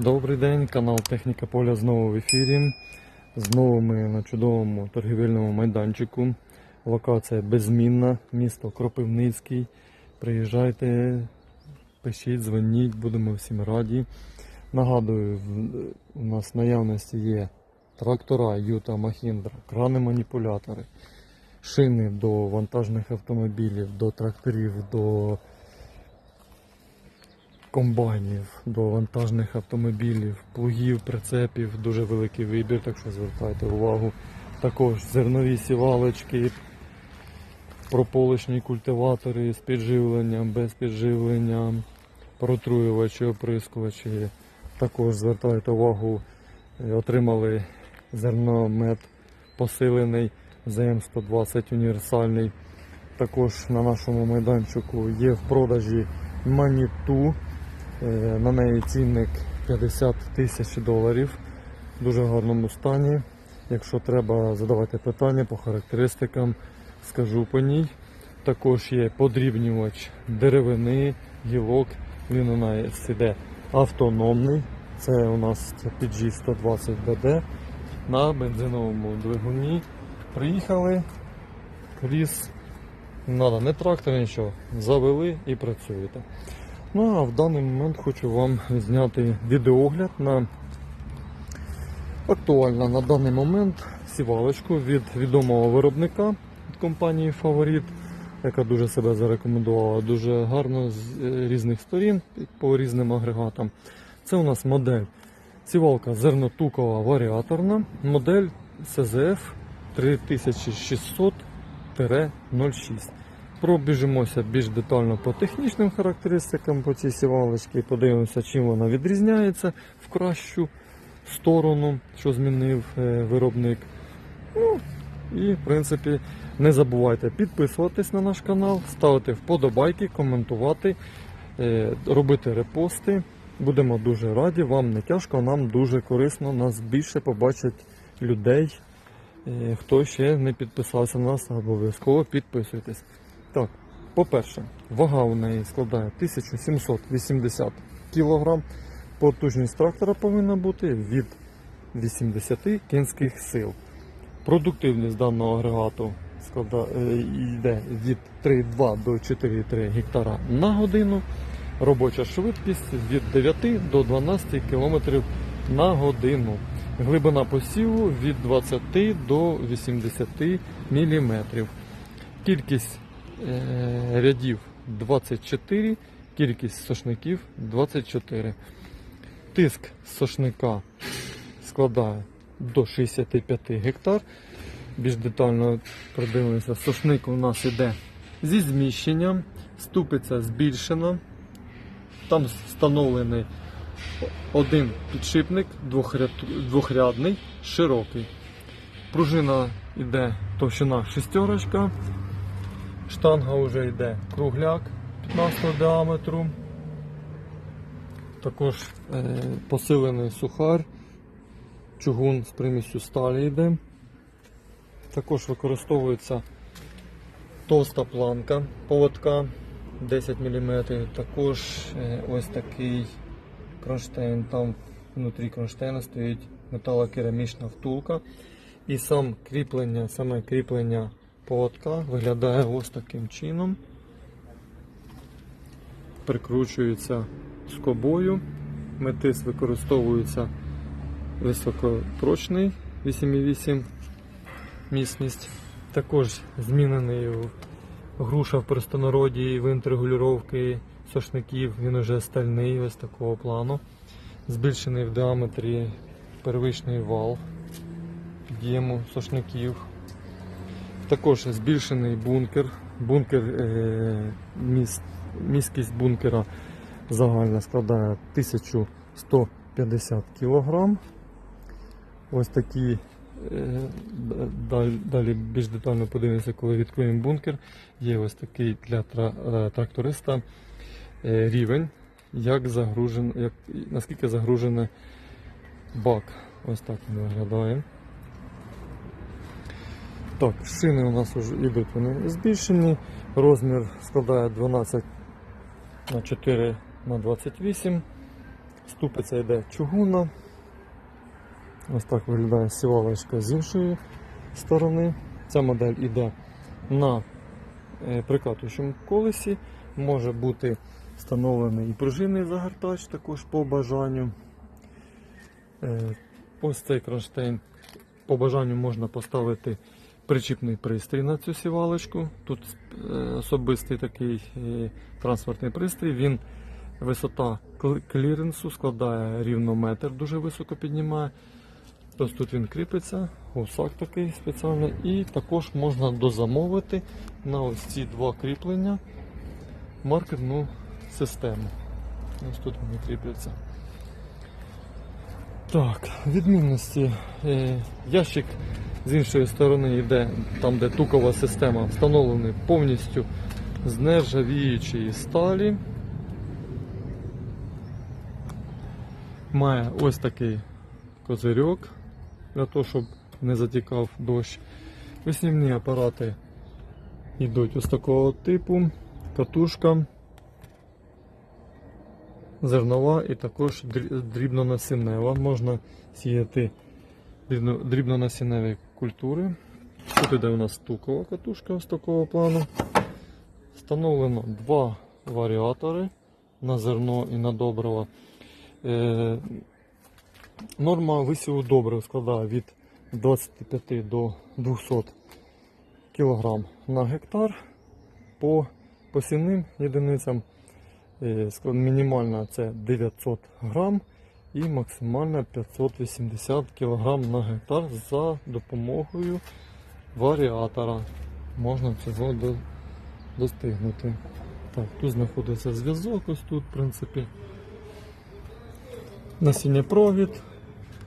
Добрий день, канал Техніка Поля знову в ефірі. Знову ми на чудовому торгівельному майданчику. Локація беззмінна, місто Кропивницький. Приїжджайте, пишіть, дзвоніть, будемо всім раді. Нагадую, у нас в наявності є трактора Юта Махіндра, крани маніпулятори, шини до вантажних автомобілів, до тракторів, до комбайнів, до вантажних автомобілів, плугів, прицепів, дуже великий вибір, так що звертайте увагу. Також зернові сівалочки, прополочні культиватори з підживленням, без підживлення, протруювачі, оприскувачі. Також звертайте увагу, е, отримали зерномет посилений ЗМ-120 універсальний. Також на нашому майданчику є в продажі маніту. Е, На неї цінник 50 тисяч доларів. В дуже гарному стані. Якщо треба задавати питання по характеристикам, скажу по ній. Також є подрібнювач деревини, гілок. Він у нас іде автономний. Це у нас PG 120 BD на бензиновому двигуні. Приїхали, ліс, не треба не трактор, нічого. Завели і працюєте. Ну а в даний момент хочу вам зняти відеогляд на актуальна на даний момент сівалочку від відомого виробника від компанії Фаворит, яка дуже себе зарекомендувала дуже гарно з е, різних сторін по різним агрегатам. Це у нас модель сівалка зернотукова варіаторна, модель CZF 3600-06. Пробіжимося більш детально по технічним характеристикам по цій сівалочці, подивимося, чим вона відрізняється в кращу сторону, що змінив е, виробник. Ну, і, в принципі, не забувайте підписуватись на наш канал, ставити вподобайки, коментувати, е, робити репости. Будемо дуже раді, вам не тяжко, нам дуже корисно, нас більше побачать людей. Е, Хто ще не підписався на нас, обов'язково підписуйтесь. Так, по-перше, вага у неї складає 1780 кг. Потужність трактора повинна бути від 80 кінських сил. Продуктивність даного агрегату е, йде від 3,2 до 4,3 гектара на годину. Робоча швидкість від 9 до 12 км на годину. Глибина посіву від 20 до 80 мм. Кількість рядів 24, кількість сошників 24. Тиск сошника складає до 65 гектар. Більш детально продивимося. Сошник у нас іде зі зміщенням, ступиця збільшена. Там встановлений один підшипник двохрядний, широкий. Пружина йде товщина шестерочка. Штанга вже йде кругляк 15 діаметру. Також е, посилений сухар, чугун з примісю сталі йде. Також використовується товста планка поводка 10 мм. Також е, ось такий кронштейн. Там внутрі кронштейна стоїть металокерамічна втулка. І сам кріплення, саме кріплення поводка виглядає ось таким чином. Прикручується скобою. Метис використовується високопрочний 8,8 міцність. Також змінений груша в простонароді, винт регулювання сошників, він уже стальний ось такого плану. Збільшений в діаметрі первичний вал під'єму сошників. Також збільшений бункер. Бункер е, міськість бункера загальна складає 1150 кг. Ось такі. е, далі- більш детально подивимося, коли відкриємо бункер. Є ось такий для е, тракториста рівень, як загружен, як, наскільки загружений бак. Ось так він виглядає. Так, шини у нас вже йдуть вони збільшені. Розмір складає 12 на 4 на 28. Ступиця йде чугунна. Ось так виглядає сівалочка з іншої сторони. Ця модель йде на е, прикатуючому колесі. Може бути встановлений і пружинний загортач також по бажанню. Е, Ось цей кронштейн по бажанню можна поставити причіпний пристрій на цю сівалочку. Тут е, особистий такий е, транспортний пристрій. Він висота кліренсу складає рівно метр, дуже високо піднімає. Ось тут він кріпиться, гусак такий спеціальний. І також можна дозамовити на ось ці два кріплення маркерну систему. Ось тут вони кріпляться. Так, відмінності. Е, Ящик з іншої сторони йде, там де тукова система, встановлений повністю з нержавіючої сталі. Має ось такий козирьок для того, щоб не затікав дощ. Виснівні апарати йдуть ось такого типу, катушка, зернова і також дрі- дрібнонасіннева. Можна сіяти дрібно- дрібнонасінневі культури. Тут іде у нас стукова катушка ось такого плану. Встановлено два варіатори на зерно і на добриво. Е, Норма висіву добрив складає від 25 до 200 кг на гектар. По посівним єдиницям е, мінімальна це 900 грам і максимальна 580 кг на гектар за допомогою варіатора. Можна цього до- достигнути. Так, тут знаходиться зв'язок, ось тут, в принципі. Насіння провід.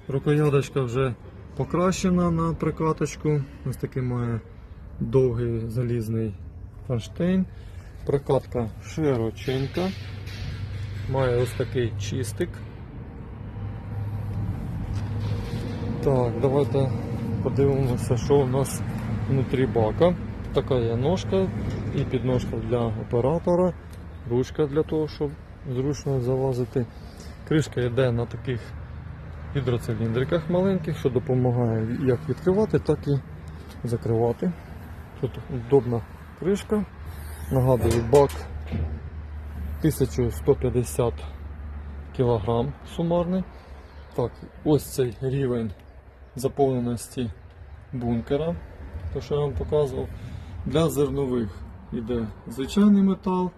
Рукояточка вже покращена на прикаточку. Ось такий має довгий залізний кронштейн. Прокатка широченька. Має ось такий чистик. Так, давайте подивимося, що у нас внутрі бака. Така є ножка і підножка для оператора, ручка для того, щоб зручно залазити. Кришка йде на таких гідроциліндриках маленьких, що допомагає як відкривати, так і закривати. Тут удобна кришка. Нагадую, бак 1150 кг сумарний. Так, ось цей рівень заповненості бункера, то що я вам показував. Для зернових йде звичайний метал,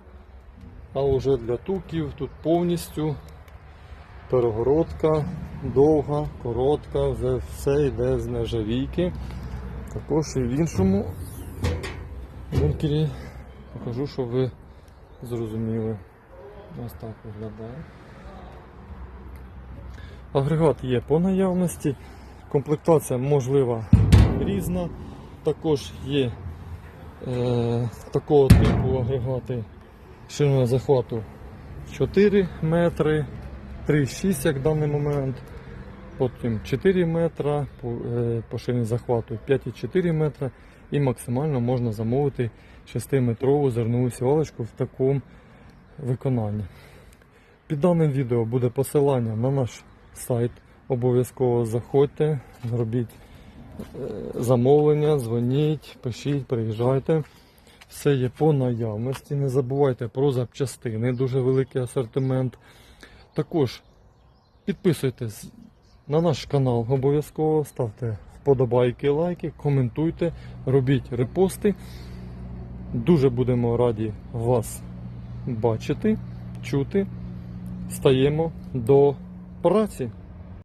а вже для туків тут повністю перегородка довга, коротка, вже все йде з нержавійки. Також і в іншому бункері покажу, щоб ви зрозуміли. Ось так виглядає. Агрегат є по наявності, комплектація можлива різна. Також є е, такого типу агрегати ширина захвату 4 метри, 3,6 як в даний момент. Потім 4 метра по, е, по ширині захвату 5,4 метра і максимально можна замовити 6-метрову зернову сівалочку в такому виконанні. Під даним відео буде посилання на наш сайт. Обов'язково заходьте, робіть е, замовлення, дзвоніть, пишіть, приїжджайте. Все є по наявності. Не забувайте про запчастини, дуже великий асортимент. Також підписуйтесь на наш канал обов'язково, ставте вподобайки, лайки, коментуйте, робіть репости. Дуже будемо раді вас бачити, чути. Стаємо до праці.